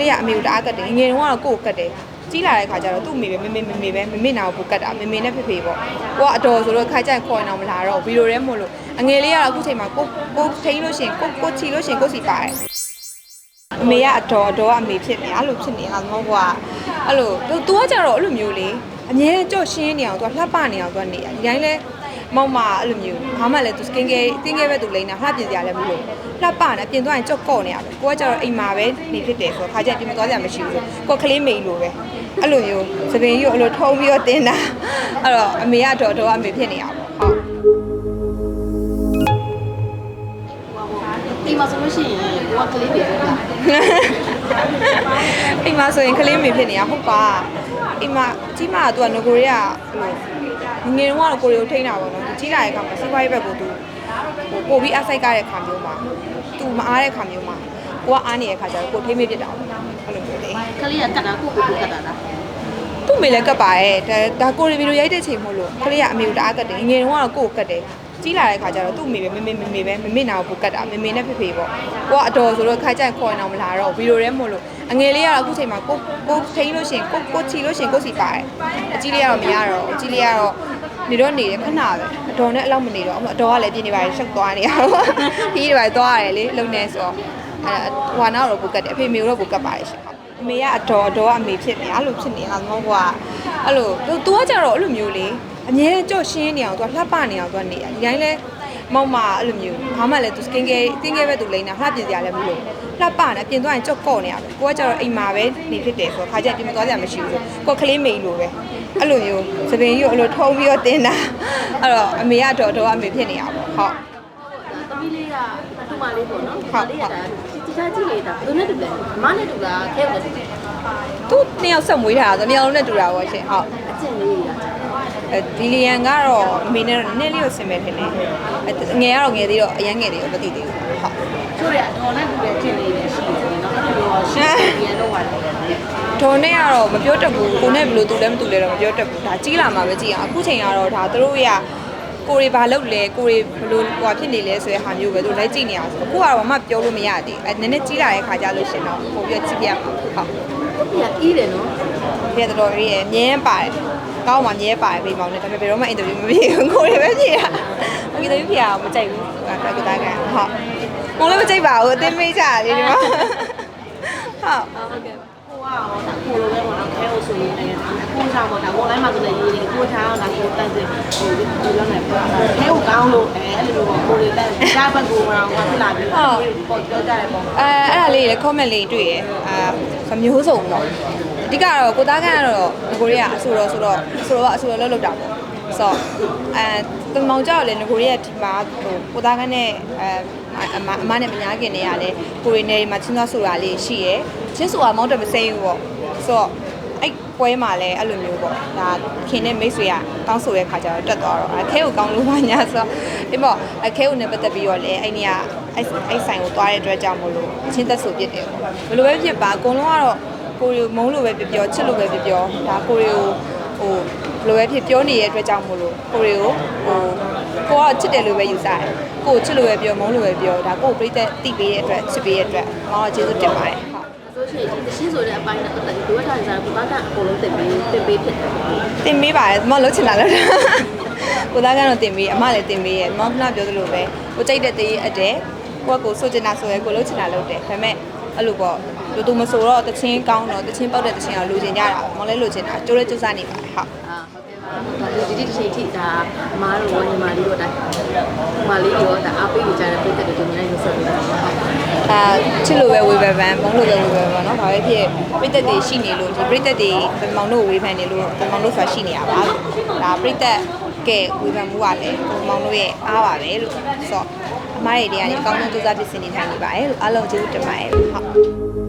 လေးကအမေကိုတအားကတ်တယ်ငယ်တုန်းကတော့ကိုယ့်ကိုကတ်တယ်ကြီးလာတဲ့ခါကျတော့သူ့အမေပဲမေမေမေမေပဲမေမေနာကိုပိုကတ်တာမေမေနဲ့ဖေဖေပေါ့ကိုကအတော်ဆိုတော့ခါကျရင်ခေါ်ရင်တော့မလာတော့ဗီဒီယိုထဲမို့လို့အငယ်လေးကတော့အခုချိန်မှာကိုကိုထိန်းလို့ရှရင်ကိုကိုချီလို့ရှရင်ကိုစီပါတယ်အမေကအတော်အတော်ကအမေဖြစ်နေအဲ့လိုဖြစ်နေတာမဟုတ်ကွာအဲ့လိုသူသူကကြတော့အဲ့လိုမျိုးလေအမြဲကြော့ရှင်းနေအောင်သူကလှပနေအောင်သူကနေဒီတိုင်းလဲ မောင်မအဲ့လိုမျိုးဘာမှလည်းသူ skin care skin care ပဲသူလိမ့်တာလှပြင်စရာလည်းမလိုလှပနေပြင်သွားရင်ကြော့ကော့နေရတယ်ကိုကကြတော့အိမ်မှာပဲနေဖြစ်တယ်ဆိုတော့ခါကျရင်ပြင်မသွားစရာမရှိဘူးကိုကလေးမိန်လိုပဲအဲ့လိုမျိုးသပင်ကြီးကိုအဲ့လိုထုံးပြီးတော့တင်းတာအဲ့တော့အမေကတော့တော့အမေဖြစ်နေတာပေါ့ဟုတ်ဒီမှာဆိုလို့ရှိရင်ကိုကကလေးတွေပဲလားအိမ်မှာဆိုရင်ကလေးမေဖြစ်နေတာဟုတ်ပါအိမ်မှာကြီးမကသူကငကိုတွေကဟို ငငယ်တုန်းကတော့ကိုရီကိုထိန်းတာပေါ့နော်သူကြီးလာတဲ့အခါမှာစီးပွားရေးဘက်ကိုသူဟိုပို့ပြီးအဆိုင်ကားတဲ့ခါမျိုးမှာသူမအားတဲ့ခါမျိုးမှာကိုကအားနေတဲ့ခါကျတော့ကိုထိန်းမေဖြစ်တာပေါ့အဲ့လိုမျိုးလေကလေးကကတ်တာကိုကိုကိုကတ်တာလားသူ့မေလည်းကတ်ပါရဲ့ဒါဒါကိုရီဗီဒီယိုရိုက်တဲ့ချိန်မို့လို့ကလေးကအမေကိုတအားကတ်တယ်ငငယ်တုန်းကတော့ကိုကိုကတ်တယ်ကြီးလာတဲ့ခါကျတော့သူ့အမေပဲမေမေမေမေပဲမေမေနာကိုပိုကတ်တာမေမေနဲ့ဖေဖေပေါ့ကိုကအတော်ဆိုတော့ခါကျရင်ခေါ်ရင်တော့မလာတော့ဗီဒီယိုထဲမို့လို့အငယ်လေးကတော့အခုချိန်မှာကိုကိုထိန်းလို့ရှရင်ကိုကိုချီလို့ရှရင်ကိုစီပါတယ်အကြီးလေးကတော့မရတော့ဘူးအကြီးလေးကတော့ နေတော့နေတယ်ခဏပဲအတော်နဲ့အလောက်မနေတော့အတော်ကလည်းပြင်းနေပါတယ်ရှုပ်သွားနေရတော့ဒီတွေပါသွားရတယ်လေလုံနေဆိုတော့အဲဟွာနောက်တော့ပိုကတ်တယ်အဖေမေတော့ပိုကတ်ပါတယ်ရှင်အမေကအတော်အတော်ကအမေဖြစ်နေအဲ့လိုဖြစ်နေတာမဟုတ်ကွာအဲ့လိုသူသူကကြတော့အဲ့လိုမျိုးလေအမြဲကြော့ရှင်းနေအောင်သူကလှပနေအောင်သူကနေဒီတိုင်းလဲ မောင်မအဲ့လိုမျိုးဘာမှလည်းသူ skin care skin care ပဲသူလိမ့်တာလှပြင်စရာလည်းမလိုလှပနေပြင်သွားရင်ကြော့ကော့နေရတယ်ကိုကကြတော့အိမ်မှာပဲနေဖြစ်တယ်ဆိုတော့ခါကျရင်ပြင်မသွားစရာမရှိဘူးကိုကလေးမိန်လိုပဲအဲ့လိုမျိုးသပင်ကြီးကိုအဲ့လိုထုံးပြီးတော့တင်းတာအဲ့တော့အမေကတော့တော့အမေဖြစ်နေတာပေါ့ဟုတ်သမီးလေးကသူ့မလေးပေါ့နော်ဟုတ်လေးကဒါတီချာကြည့်နေတာဘယ်နဲ့တူလဲမနဲ့တူလားခဲနဲ့တူတယ်သူနှစ်ယောက်ဆက်မွေးထားတာဆိုနှစ်ယောက်လုံးနဲ့တူတာပေါ့ရှင်ဟုတ်အကျင့်လေးတွေကအဲ ဒီလီယန်ကတော့အမေနဲ့တော့နည်းနည်းလေးကိုဆင်မဲ့ထင်တယ်အဲငယ်ကတော့ငယ်သေးတော့အရန်ငယ်သေးတော့မသိသေးဘူးဟုတ်ချို့ရဒေါ်နဲ့တူတဲ့အကျင့်လေးတွေရှိတယ်နော်အဲ့လိုရောရှိတယ်ရတော့ပါတယ်ဒေါ်နဲ့ကတော့မပြောတတ်ဘူးကိုနဲ့ဘယ်လိုတူလဲမတူလဲတော့မပြောတတ်ဘူးဒါကြီးလာမှပဲကြည့်အောင်အခုချိန်ကတော့ဒါသူတို့ရကိုရီဘာလုပ်လဲကိုရီဘယ်လိုဟိုဖြစ်နေလဲဆိုတဲ့ဟာမျိုးပဲသူလိုက်ကြည့်နေအောင်ဆိုအခုကတော့မှပြောလို့မရသေးအဲနည်းနည်းကြီးလာတဲ့ခါကျလို့ရှင်တော့ပို့ပြီးကြည့်ပြရမှာဟုတ်သူကအေးတယ်နော် ပြတော်တော်ကြီးရယ်မြဲပါတယ်ကောင်းမှမြဲပါတယ်ပြေးမောင်းနေဒါပေမဲ့ဘယ်တော့မှအင်တာဗျူးမပြေဘူးကိုရီပဲပြေးတာအင်တာဗျူးပြေအောင်မကြိုက်ဘူးအဲကတာကန်ဟုတ်ကိုလည်းမကြိုက်ပါဘူးအတင်းမေးကြတယ်ဒီမှာဟုတ်ဟုတ်ကဲ့ကိုကရောဒါကိုလိုပဲပေါ့နော်ခဲလို့ဆိုရင်လည်းကိုချောင်းပေါ့ဒါ online မှာဆိုလည်းရေးတယ်ကိုချောင်းဒါကိုတန်းစင်ဟိုဒီလိုနဲ့ပေါ့ခဲကိုကောင်းလို့အဲအဲ့လိုပေါ့ကိုလေးတန်းဒါဘက်ကိုမအောင်ကဖြစ်လာပြီးပေါ့ပြောကြတယ်ပေါ့အဲအဲ့ဒါလေးလေ comment လေးတွေ့ရအာမျိုးစုံပေါ့ အဓိကတော့ကိုသားကန်းကတော့ငကိုရီးကအဆူတော့ဆိုတော့အဆူတော့အဆူတော့လှုပ်လှုပ်တာပေါ့ဆိုတော့အဲတမောင်ကြောက်လေငကိုရီးကဒီမှာဟိုကိုသားကန်းနဲ့အဲအမအမနဲ့မညာခင်နေရလဲကိုရီးနယ်မှာချင်းသွားဆိုတာလေးရှိရယ်ချင်းဆိုတာမောင်းတယ်မစိမ့်ဘူးပေါ့ဆိုတော့အဲ့ပွဲမှာလည်းအဲ့လိုမျိုးပေါ့ဒါခင်နဲ့မိတ်ဆွေကကောင်းဆိုတဲ့ခါကျတော့တက်သွားတော့အခဲကိုကောင်းလို့ပါညာဆိုတော့ဒီပေါ့အခဲကိုနဲ့ပတ်သက်ပြီးတော့လည်းအဲ့နေကအဲ့အဲ့ဆိုင်ကိုသွားတဲ့အတွက်ကြောင့်မလို့အချင်းသက်ဆိုဖြစ်တယ်ပေါ့ဘယ်လိုပဲဖြစ်ပါအကုန်လုံးကတော့ ကိုရီကိုမုန်းလို့ပဲပြောပြောချစ်လို့ပဲပြောပြောဒါကိုရီကိုဟိုဘယ်လိုပဲဖြစ်ပြောနေတဲ့အတွက်ကြောင့်မလို့ကိုရီကိုဟိုကိုကချစ်တယ်လို့ပဲယူဆတယ်ကိုကိုချစ်လို့ပဲပြောမုန်းလို့ပဲပြောဒါကိုကိုပြိသက်တိပေးတဲ့အတွက်ချစ်ပေးတဲ့အတွက်မောင်ကကျေးဇူးတင်ပါတယ်ဟုတ်ဆိုရှင်ဒီတရှင်းဆိုတဲ့အပိုင်းနဲ့ပတ်သက်ပြီးဒုဝထားစားကိုဘာကအကုန်လုံးတင်ပေးတင်ပေးဖြစ်တယ်တင်ပေးပါတယ်မလှုပ်ချင်တာလို့ကိုသားကတော့တင်ပေးအမလည်းတင်ပေးရဲ့မောင်ကပြောသလိုပဲကိုကြိုက်တဲ့တေးအတဲ့ကိုကကိုဆိုချင်တာဆိုရဲကိုလှုပ်ချင်တာလုပ်တယ်ဒါပေမဲ့ အဲ့လိုပေါ့လူသူမဆိုတော့တချင်းကောင်းတော့တချင်းပောက်တဲ့တချင်းတော့လူချင်ကြတာမောင်လည်းလူချင်တာကျိုးလည်းကျိုးစားနေပါတယ်ဟုတ် အာဟုတ်ကဲ့ပါဒါဒီဒီတစ်ချိန်ထိဒါအမားတို့ဝညီမလေးတို့ဒါမလေးရောဒါအားပေးနေကြတဲ့ပြည်သက်တွေတို့များနေဆက်ပြီးတော့ဟုတ် အာချစ်လို့ပဲဝေဖန်ပန်မုန်းလို့ပဲဝေဖန်ပန်เนาะဘာပဲဖြစ်ပြိသက်တွေရှိနေလို့ဒီပြိသက်တွေမောင်တို့ဝေဖန်နေလို့မောင်တို့ဆိုတာရှိနေရပါဒါပြိသက် ကဲဝေဖန်မှုကလည်းမောင်တို့ရဲ့အားပါပဲလို့ဆိုတော့အမားတွေတွေကနေအကောင်းဆုံးစူးစမ်းဖြစ်စင်နေထိုင်နေပါတယ်လို့အားလုံးကျေးဇူးတင်ပါတယ်ဟုတ်